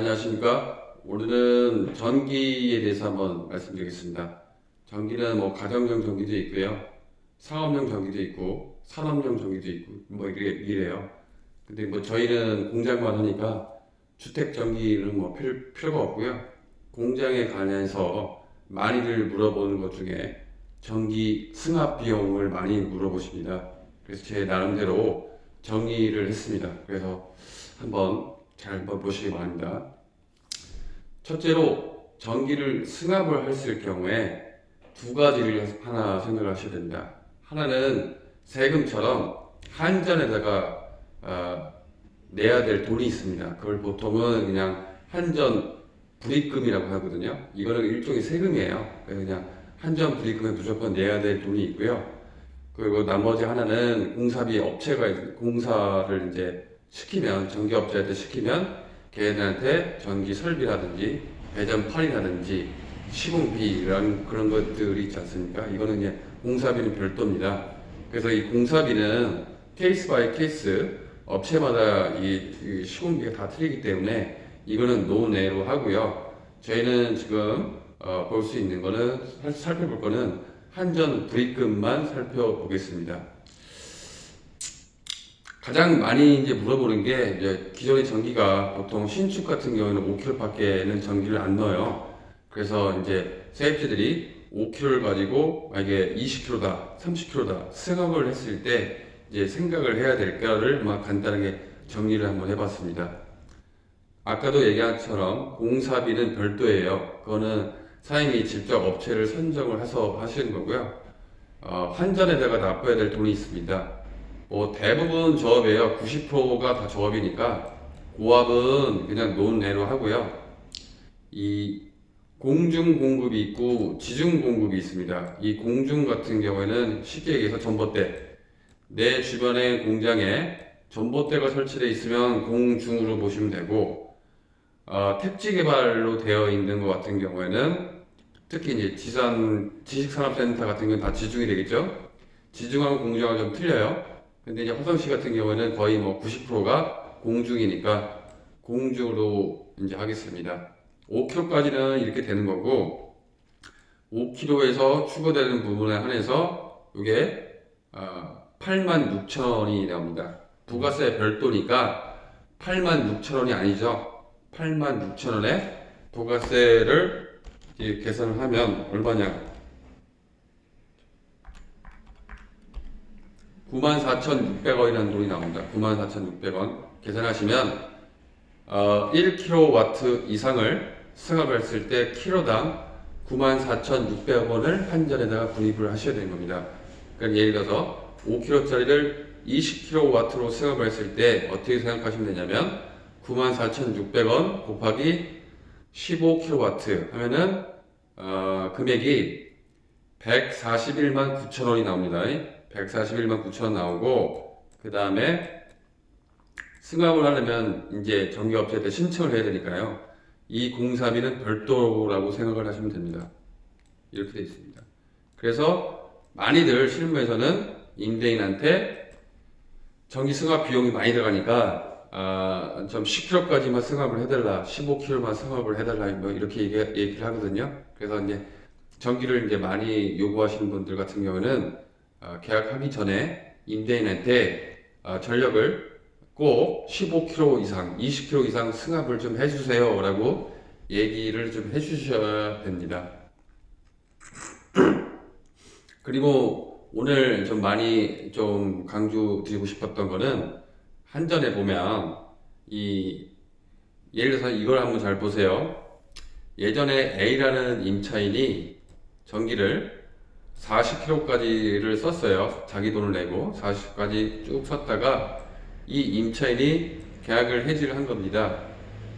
안녕하십니까. 오늘은 전기에 대해서 한번 말씀드리겠습니다. 전기는 뭐 가정용 전기도 있고요. 상업용 전기도 있고, 산업용 전기도 있고, 뭐 이래, 이래 요. 근데 뭐 저희는 공장만 하니까 주택 전기는 뭐 필, 필요가 없고요. 공장에 관해서 많이들 물어보는 것 중에 전기 승합 비용을 많이 물어보십니다. 그래서 제 나름대로 정의를 했습니다. 그래서 한번 잘 보시기 바랍니다. 첫째로 전기를 승합을 했을 경우에 두 가지를 하나 생각을 하셔야 됩니다. 하나는 세금처럼 한전에다가 어, 내야 될 돈이 있습니다. 그걸 보통은 그냥 한전 불입금이라고 하거든요. 이거는 일종의 세금이에요. 그냥 한전 불입금에 무조건 내야 될 돈이 있고요. 그리고 나머지 하나는 공사비 업체가 있- 공사를 이제 시키면 전기업체한테 시키면 걔네들한테 전기 설비라든지 배전판이라든지 시공비 이런 그런 것들이 있지 않습니까? 이거는 이제 공사비는 별도입니다. 그래서 이 공사비는 케이스 바이 케이스 업체마다 이, 이 시공비가 다 틀리기 때문에 이거는 노내로 하고요. 저희는 지금 어, 볼 수 있는 거는 살- 살펴볼 거는 한전 불입금만 살펴보겠습니다. 가장 많이 이제 물어보는 게 이제 기존의 전기가 보통 신축 같은 경우에는 5kg밖에는 전기를 안 넣어요. 그래서 이제 세입자들이 5kg를 가지고 만약에 20kg다, 30kg다 승업을 했을 때 이제 생각을 해야 될 거를 막 간단하게 정리를 한번 해봤습니다. 아까도 얘기한 것처럼 공사비는 별도예요. 그거는 사장님이 직접 업체를 선정을 해서 하시는 거고요. 어, 한전에다가 납부해야 될 돈이 있습니다. 뭐 대부분 조합이에요. 90%가 다 조합이니까 고압은 그냥 논내로 하고요. 이 공중 공급이 있고 지중 공급이 있습니다. 이 공중 같은 경우에는 쉽게 얘기해서 전봇대. 내 주변의 공장에 전봇대가 설치되어 있으면 공중으로 보시면 되고 어, 택지 개발로 되어 있는 것 같은 경우에는 특히 이제 지산 지식산업센터 같은 경우는 다 지중이 되겠죠. 지중하고 공중하고 좀 틀려요. 근데 이제 화성시 같은 경우에는 거의 뭐 90%가 공중이니까 공중으로 이제 하겠습니다. 5km까지는 이렇게 되는 거고 5km에서 추가되는 부분에 한해서 이게 어, 8만 6천 원이 나옵니다. 부가세 별도니까 8만 6천 원이 아니죠. 8만 6천 원에 부가세를 이제 계산을 하면 얼마냐? 94,600원이라는 돈이 나옵니다. 94,600원 계산하시면 어, 1kW 이상을 승합했을 때 킬로당 94,600원을 한전에다가 분입을 하셔야 되는 겁니다. 그러니까 예를 들어서 5kg짜리를 20kW로 승합을 했을 때 어떻게 생각하시면 되냐면 94,600원 곱하기 15kW 하면은 어, 금액이 141만 9천 원이 나옵니다. 141만 9천 원 나오고 그 다음에 승합을 하려면 이제 전기업체한테 신청을 해야 되니까요. 이 공사비는 별도라고 생각을 하시면 됩니다. 이렇게 되어 있습니다. 그래서 많이들 실무에서는 임대인한테 전기 승합 비용이 많이 들어가니까 아, 좀 10kg까지만 승합을 해달라, 15kg만 승합을 해달라, 뭐 이렇게 얘기, 얘기를 하거든요. 그래서 이제 전기를 이제 많이 요구하시는 분들 같은 경우는 어, 계약하기 전에 임대인한테 어, 전력을 꼭 15kg 이상, 20kg 이상 승합을 좀 해주세요 라고 얘기를 좀 해주셔야 됩니다. 그리고 오늘 좀 많이 좀 강조 드리고 싶었던 거는 한전에 보면 이 예를 들어서 이걸 한번 잘 보세요. 예전에 A라는 임차인이 전기를 40kg까지를 썼어요. 자기 돈을 내고 40까지 쭉 썼다가 이 임차인이 계약을 해지를 한 겁니다.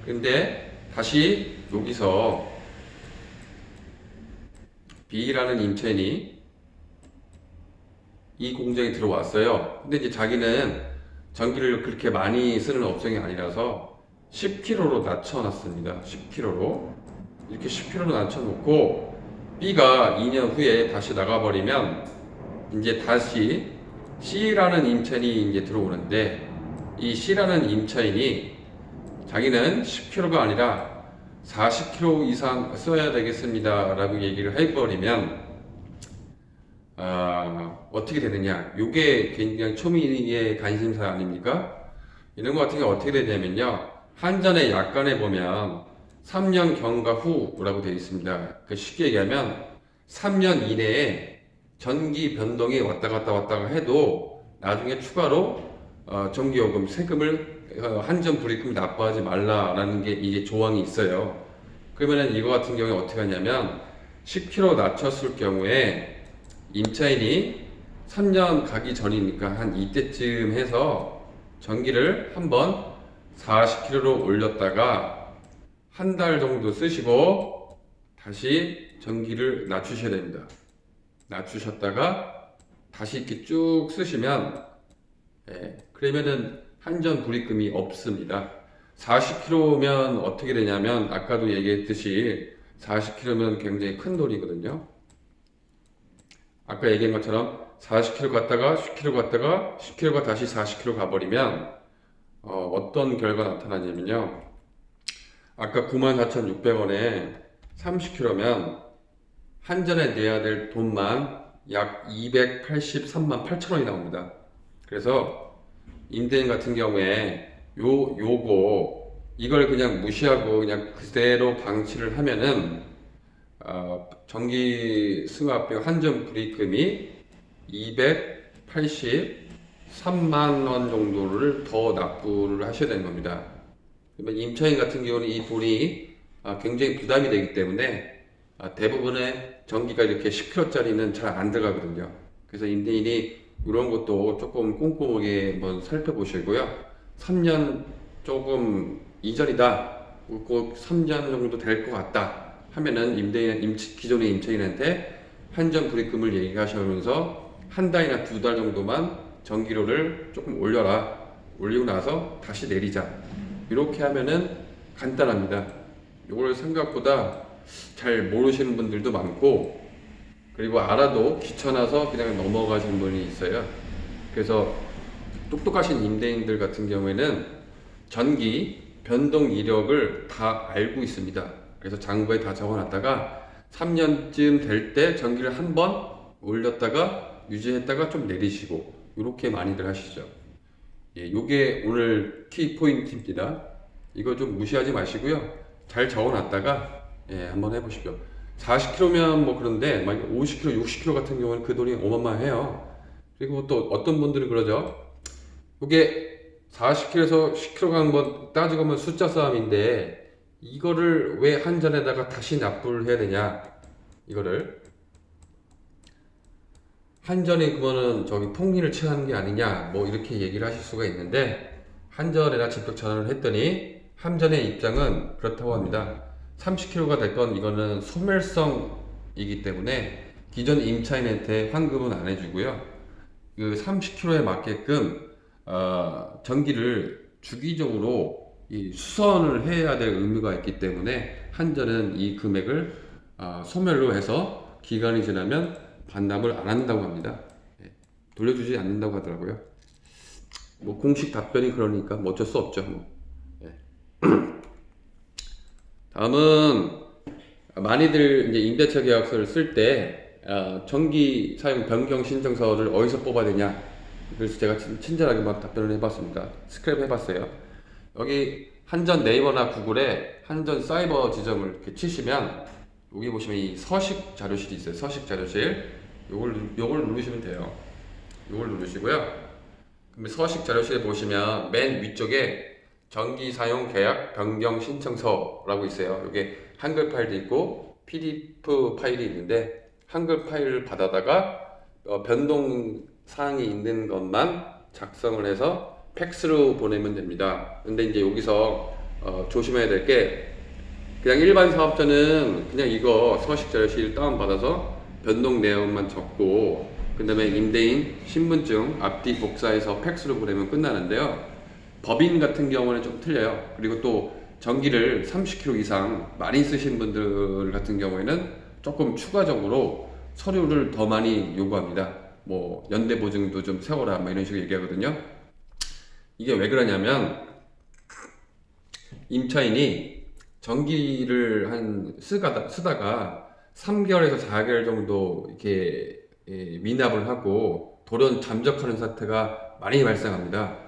근데 다시 여기서 B라는 임차인이 이 공장에 들어왔어요. 근데 이제 자기는 전기를 그렇게 많이 쓰는 업종이 아니라서 10kg로 낮춰놨습니다. 10kg로 이렇게 10kg로 낮춰놓고 B가 2년 후에 다시 나가버리면 이제 다시 C라는 임차인이 이제 들어오는데 이 C라는 임차인이 자기는 10kg가 아니라 40kg 이상 써야 되겠습니다 라고 얘기를 해버리면 아, 어떻게 되느냐? 이게 굉장히 초미의 관심사 아닙니까? 이런 거 어떻게 되냐면요. 한전의 약관에 보면 3년 경과 후라고 되어 있습니다. 그 쉽게 얘기하면 3년 이내에 전기 변동이 왔다 갔다 왔다가 해도 나중에 추가로 어, 전기요금 세금을 어, 한전 불입금 납부하지 말라라는 게 이게 조항이 있어요. 그러면은 이거 같은 경우에 어떻게 하냐면 10kg 낮췄을 경우에 임차인이 3년 가기 전이니까 한 이때쯤 해서 전기를 한번 40kg로 올렸다가 한 달 정도 쓰시고 다시 전기를 낮추셔야 됩니다. 낮추셨다가 다시 이렇게 쭉 쓰시면 예, 그러면은 한전 불입금이 없습니다. 40kg면 어떻게 되냐면 아까도 얘기했듯이 40kg면 굉장히 큰 돈이거든요. 아까 얘기한 것처럼 40kg 갔다가 10kg 갔다가 10kg가 다시 40kg 가버리면 어, 떤 결과 나타나냐면요. 아까 94,600원에 30kg면 한 전에 내야 될 돈만 약 283만 8천 원이 나옵니다. 그래서 임대인 같은 경우에 요 요거 이걸 그냥 무시하고 그냥 그대로 방치를 하면은 어, 전기 승합병 한전 불입금이 283만 원 정도를 더 납부를 하셔야 되는 겁니다. 임차인 같은 경우는 이 돈이 아, 굉장히 부담이 되기 때문에 아, 대부분의 전기가 이렇게 10kg짜리는 잘 안 들어가거든요. 그래서 임대인이 이런 것도 조금 꼼꼼하게 한번 살펴보시고요. 3년 조금 이전이다. 꼭 3년 정도 될 것 같다. 하면은 임대인, 임, 기존의 임차인한테 한전 불입금을 얘기하시면서 한 달이나 두 달 정도만 전기료를 조금 올려라. 올리고 나서 다시 내리자. 이렇게 하면은 간단합니다. 이걸 생각보다 잘 모르시는 분들도 많고 그리고 알아도 귀찮아서 그냥 넘어가시는 분이 있어요. 그래서 똑똑하신 임대인들 같은 경우에는 전기 변동 이력을 다 알고 있습니다. 그래서 장부에 다 적어놨다가 3년쯤 될 때 전기를 한 번 올렸다가 유지했다가 좀 내리시고 이렇게 많이들 하시죠. 예, 요게 오늘 키 포인트입니다. 이거 좀 무시하지 마시고요. 잘 적어놨다가 예, 한번 해보십시오. 40kg면 뭐 그런데 만약 50kg, 60kg 같은 경우는 그 돈이 어마어마해요. 그리고 또 어떤 분들은 그러죠. 이게 40kg에서 10kg 한번 따지고 보면 숫자 싸움인데 이거를 왜 한전에다가 다시 납부를 해야 되냐? 이거를 한전이 그거는 저기 통리를 취하는 게 아니냐? 뭐 이렇게 얘기를 하실 수가 있는데 한전에다 직접 전화를 했더니 한전의 입장은 그렇다고 합니다. 30kg가 됐건 이거는 소멸성이기 때문에 기존 임차인한테 환급은 안 해주고요. 그 30kg에 맞게끔 어, 전기를 주기적으로 이 수선을 해야 될 의무가 있기 때문에 한전은 이 금액을 어, 소멸로 해서 기간이 지나면 반납을 안 한다고 합니다. 예, 돌려주지 않는다고 하더라고요. 뭐 공식 답변이 그러니까 뭐 어쩔 수 없죠. 뭐. 예. 다음은 많이들 이제 임대차 계약서를 쓸때 어, 전기 사용 변경 신청서를 어디서 뽑아야 되냐 그래서 제가 친- 친절하게 막 답변을 해봤습니다 스크랩 해봤어요 여기 한전 네이버나 구글에 한전 사이버 지점을 이렇게 치시면 여기 보시면 이 서식 자료실이 있어요 서식 자료실 요걸 누- 요걸 누르시면 돼요 요걸 누르시고요 서식 자료실에 보시면 맨 위쪽에 전기 사용 계약 변경 신청서라고 있어요. 이게 한글 파일도 있고 PDF 파일이 있는데 한글 파일을 받아다가 어, 변동 사항이 있는 것만 작성을 해서 팩스로 보내면 됩니다. 근데 이제 여기서 어, 조심해야 될 게 그냥 일반 사업자는 그냥 이거 서식 자료실 다운 받아서 변동 내용만 적고 그 다음에 임대인 신분증 앞뒤 복사해서 팩스로 보내면 끝나는데요. 법인 같은 경우는 좀 틀려요. 그리고 또 전기를 30kg 이상 많이 쓰신 분들 같은 경우에는 조금 추가적으로 서류를 더 많이 요구합니다. 뭐 연대 보증도 좀 세워라 뭐 이런 식으로 얘기하거든요. 이게 왜 그러냐면 임차인이 전기를 한 쓰다가 3개월에서 4개월 정도 이렇게 예, 미납을 하고 돌연 잠적하는 사태가 많이 발생합니다.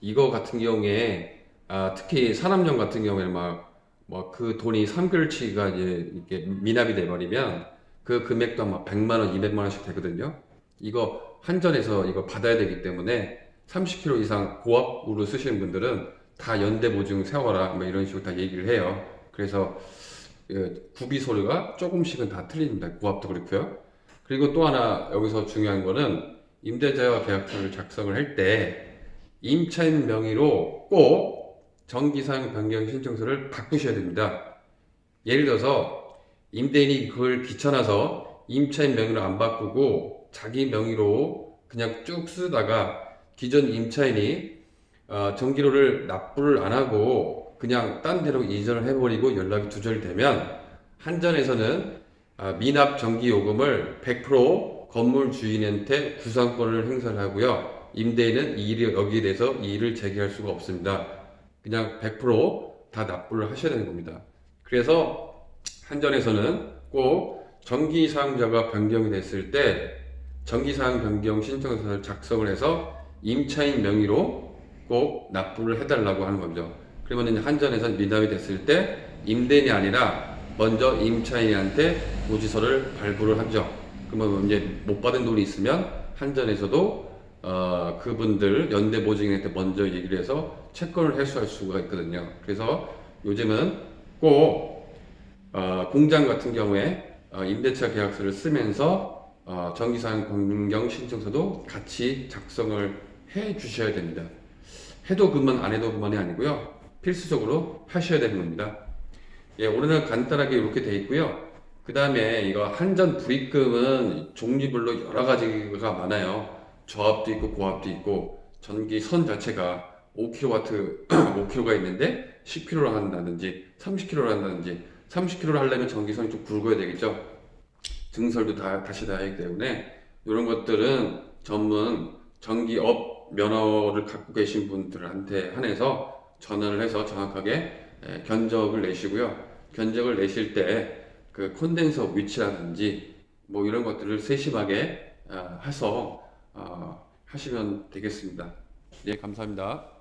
이거 같은 경우에 아, 특히 산업용 같은 경우에는 막뭐그 돈이 3개월치가 이제 이렇게 미납이 돼 버리면 그 금액도 아마 100만 원, 200만 원씩 되거든요. 이거 한전에서 이거 받아야 되기 때문에 30km 이상 고압으로 쓰시는 분들은 다 연대 보증 세워라 뭐 이런 식으로 다 얘기를 해요. 그래서 그 구비 소리가 조금씩은 다 틀립니다. 고압도 그렇고요. 그리고 또 하나 여기서 중요한 거는 임대자와 계약서를 작성을 할 때 임차인 명의로 꼭 정기사용 변경 신청서를 바꾸셔야 됩니다. 예를 들어서 임대인이 그걸 귀찮아서 임차인 명의로 안 바꾸고 자기 명의로 그냥 쭉 쓰다가 기존 임차인이 어, 전기료를 납부를 안 하고 그냥 딴 데로 이전을 해버리고 연락이 두절되면 한전에서는 아, 미납 전기 요금을 100% 건물 주인한테 구상권을 행사를 하고요. 임대인은 이 일이 여기에 대해서 이 일을 제기할 수가 없습니다. 그냥 100%다 납부를 하셔야 되는 겁니다. 그래서 한전에서는 꼭 전기 사용자가 변경이 됐을 때 전기 사용 변경 신청서를 작성을 해서 임차인 명의로 꼭 납부를 해달라고 하는 겁니다. 그러면 한전에서 미납이 됐을 때 임대인이 아니라 먼저 임차인한테 고지서를 발부를 하죠. 그러면 이제 못 받은 돈이 있으면 한전에서도 어, 그분들 연대 보증인한테 먼저 얘기를 해서 채권을 회수할 수가 있거든요. 그래서 요즘은 꼭 어, 공장 같은 경우에 어, 임대차 계약서를 쓰면서 어, 전기사용 변경 신청서도 같이 작성을 해 주셔야 됩니다. 해도 그만 안 해도 그만이 아니고요. 필수적으로 하셔야 되는 겁니다. 예, 오늘은 간단하게 이렇게 돼 있고요. 그 다음에 이거 한전 불입금은 종류별로 여러 가지가 많아요. 저압도 있고 고압도 있고 전기 선 자체가 5kW, 5kg가 있는데 10kg로 한다든지 30kg로 한다든지 30kg로 하려면 전기선이 좀 굵어야 되겠죠. 증설도 다 다시 다 하기 때문에 이런 것들은 전문 전기업 면허를 갖고 계신 분들한테 한해서 전화를 해서 정확하게 에, 견적을 내시고요. 견적을 내실 때 그 콘덴서 위치라든지 뭐 이런 것들을 세심하게 어, 해서 어, 하시면 되겠습니다. 네, 감사합니다.